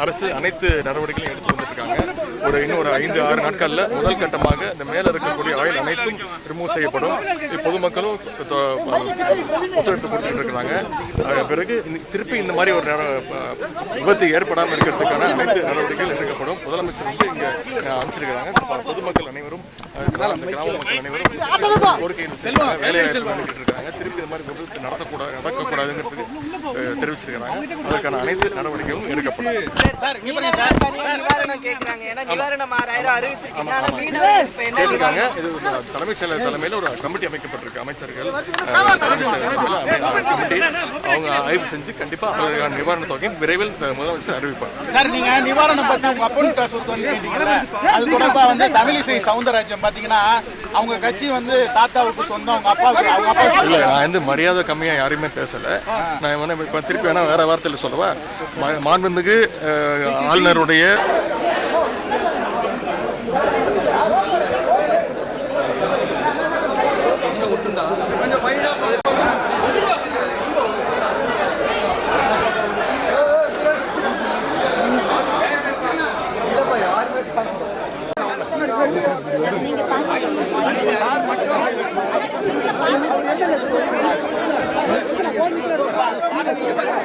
அரசு அனைத்து நடவடிக்கைகளும் எடுத்து வந்துட்டு இருக்காங்க ஒரு இன்னும் ஒரு ஐந்து ஆறு நாட்கள்ல முதல் கட்டமாக இந்த மேல இருக்கக்கூடிய ஆயில் அனைத்தும் ரிமூவ் செய்யப்படும். பொதுமக்களும் ஒத்துழைப்பு கொடுத்துட்டு இருக்கிறாங்க. பிறகு திருப்பி இந்த மாதிரி ஒரு விபத்து ஏற்படாமல் இருக்கிறதுக்கான அனைத்து நடவடிக்கைகள் எடுக்கப்படும். முதலமைச்சர் வந்து இங்க அமைச்சிருக்கிறாங்க. ப- பொதுமக்கள் அனைவரும் கிராம அந்த கிராம மக்கள் அனைவரும் கோரிக்கை வேலைவாய்ப்பு பண்ணிட்டு இருக்காங்க. திருப்பி இந்த மாதிரி விபத்து நடத்தக்கூடாது நடக்கக்கூடாதுங்கிறதுக்கு தெரிவிச்சிருக்கிறாங்க. அதற்கான அனைத்து நடவடிக்கைகளும் எடுக்கப்படும். தலைமைச் செயலர் தலைமையில் ஒரு கமிட்டி அமைக்கப்பட்டிருக்கு. அமைச்சர்கள் அவங்க ஆய்வு செஞ்சு கண்டிப்பா அவர்களுக்கான நிவாரண தொகையும் விரைவில் முதலமைச்சர் அறிவிப்பாங்க சார் நீங்க நிவாரணம் பத்தி உங்க அப்பன் அது தொடர்பா வந்து தமிழிசை சவுந்தரராஜன் பாத்தீங்கன்னா அவங்க கட்சி வந்து தாத்தாவுக்கு சொந்தம் அவங்க அப்பாவுக்கு அவங்க அப்பாவுக்கு இல்ல நான் வந்து மரியாதை கம்மியா யாரையுமே பேசல. நான் வந்து திருப்பி வேணா வேற வார்த்தையில சொல்லவா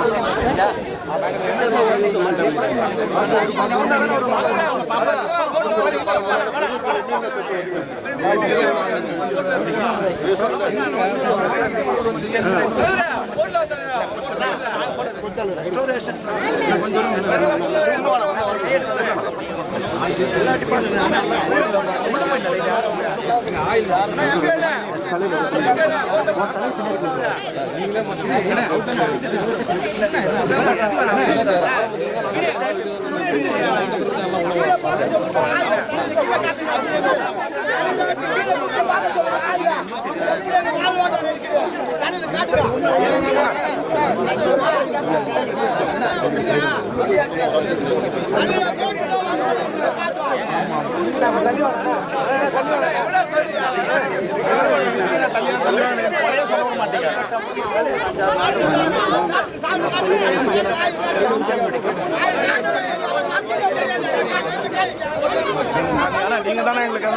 கொஞ்சம் ஆளுநருடைய நீங்க தானே எங்களுக்கு